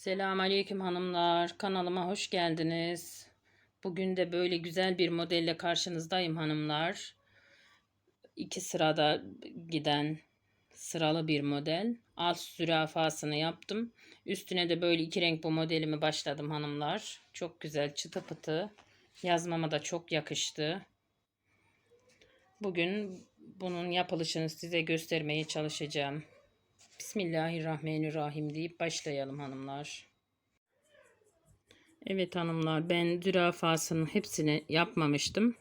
Selamünaleyküm hanımlar. Kanalıma hoş geldiniz. Bugün de böyle güzel bir modelle karşınızdayım hanımlar. İki sırada giden sıralı bir model. Alt zürafasını yaptım. Üstüne de böyle iki renk bu modelimi başladım hanımlar. Çok güzel çıtı pıtı. Yazmama da çok yakıştı. Bugün bunun yapılışını size göstermeye çalışacağım. Bismillahirrahmanirrahim deyip başlayalım hanımlar. Evet hanımlar ben zürafasının hepsini yapmamıştım.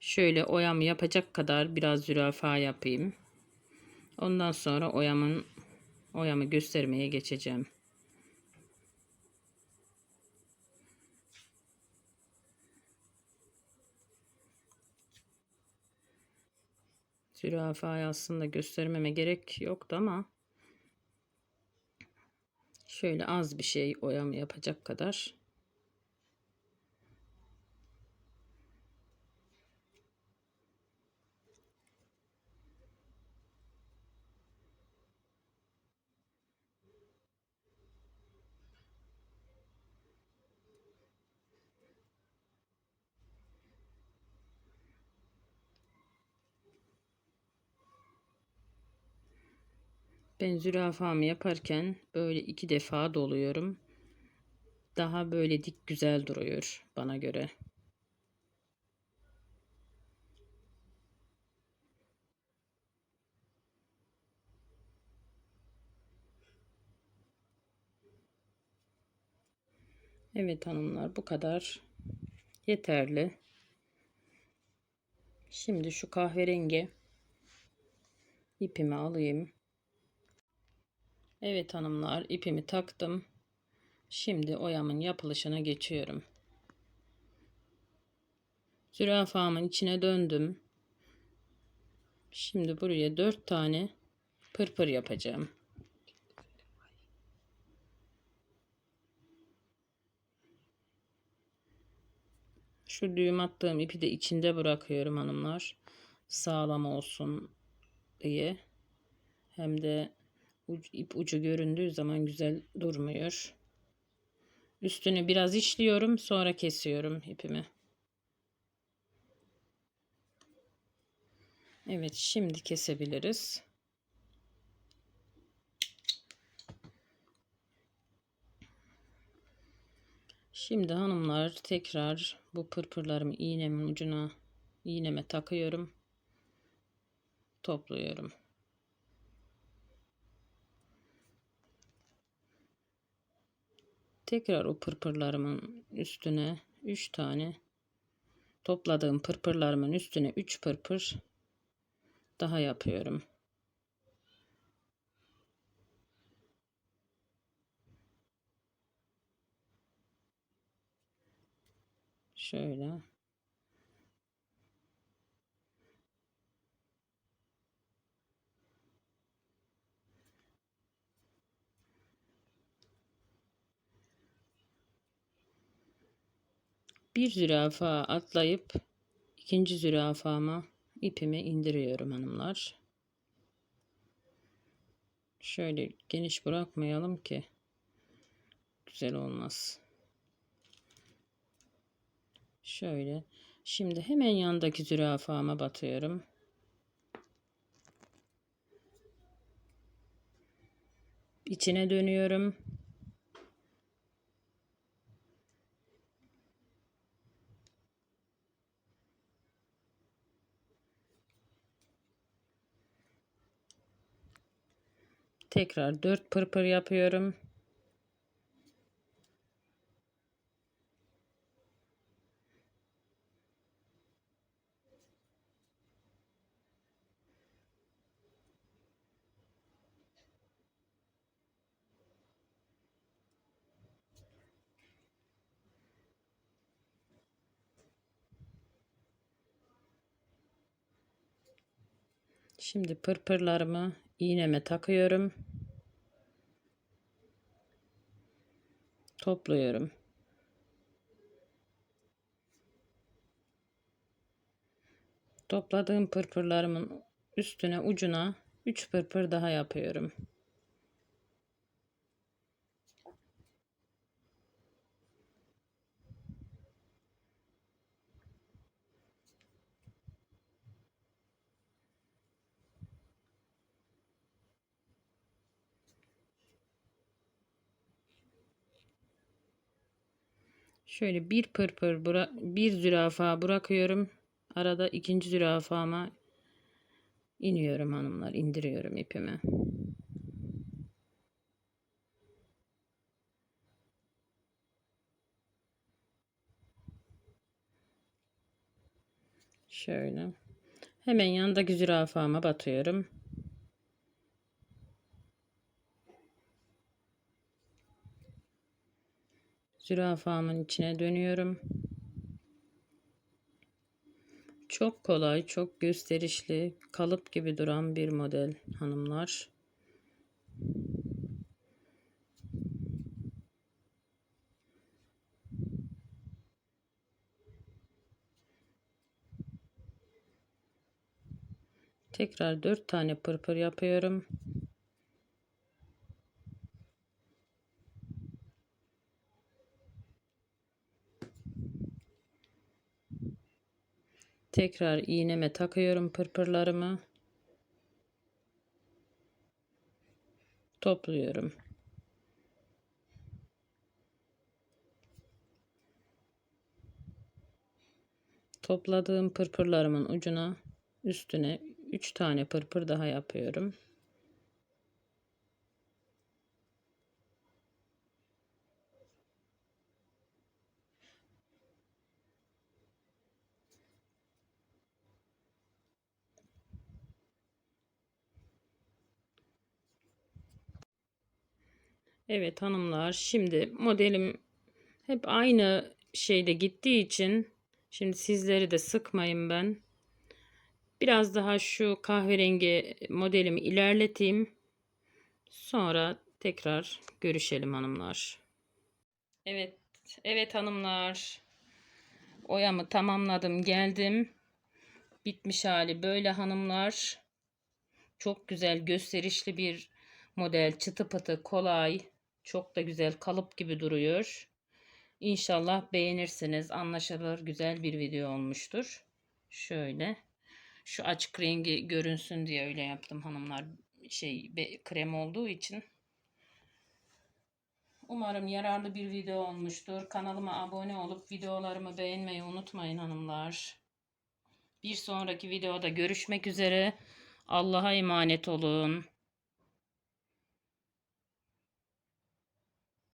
Şöyle oyamı yapacak kadar biraz zürafa yapayım. Ondan sonra oyamın oyamı göstermeye geçeceğim. Zürafayı aslında göstermeme gerek yoktu ama şöyle az bir şey oyamı yapacak kadar Ben zürafamı yaparken böyle iki defa doluyorum. Daha böyle dik güzel duruyor bana göre. Evet hanımlar bu kadar yeterli. Şimdi şu kahverengi ipimi alayım. Evet hanımlar ipimi taktım. Şimdi oyamın yapılışına geçiyorum. Zürafamın içine döndüm. Şimdi buraya dört tane pırpır yapacağım. Şu düğüm attığım ipi de içinde bırakıyorum hanımlar. Sağlam olsun diye. Hem de ip ucu göründüğü zaman güzel durmuyor. Üstünü biraz işliyorum sonra kesiyorum ipimi. Evet şimdi kesebiliriz. Şimdi hanımlar tekrar bu pırpırlarımı iğnemin ucuna iğneme takıyorum. Topluyorum. Tekrar o pırpırlarımın üstüne 3 tane topladığım pırpırlarımın üstüne 3 pırpır daha yapıyorum. Şöyle. Bir zürafa atlayıp ikinci zürafama ipimi indiriyorum hanımlar. Şöyle geniş bırakmayalım ki güzel olmaz. Şöyle. Şimdi hemen yandaki zürafama batıyorum. İçine dönüyorum. Tekrar 4 pırpır yapıyorum. Şimdi pırpırlarımı iğneme takıyorum. Topluyorum. Topladığım pırpırlarımın üstüne ucuna 3 pırpır daha yapıyorum. Şöyle bir pırpır bıra- bir zürafa bırakıyorum. Arada ikinci zürafama iniyorum hanımlar. indiriyorum ipimi. Şöyle. Hemen yandaki zürafama batıyorum. Zürafamın içine dönüyorum. Çok kolay, çok gösterişli, kalıp gibi duran bir model hanımlar. Tekrar 4 tane pırpır yapıyorum. Tekrar iğneme takıyorum pırpırlarımı. Topluyorum. Topladığım pırpırlarımın ucuna üstüne 3 tane pırpır daha yapıyorum. Evet hanımlar şimdi modelim hep aynı şeyde gittiği için şimdi sizleri de sıkmayın ben. Biraz daha şu kahverengi modelimi ilerleteyim. Sonra tekrar görüşelim hanımlar. Evet, evet hanımlar. Oyamı tamamladım, geldim. Bitmiş hali böyle hanımlar. Çok güzel, gösterişli bir model. Çıtı pıtı, kolay. Çok da güzel, kalıp gibi duruyor. İnşallah beğenirsiniz. Anlaşılır, güzel bir video olmuştur. Şöyle. Şu açık rengi görünsün diye öyle yaptım hanımlar. Şey krem olduğu için. Umarım yararlı bir video olmuştur. Kanalıma abone olup videolarımı beğenmeyi unutmayın hanımlar. Bir sonraki videoda görüşmek üzere. Allah'a emanet olun.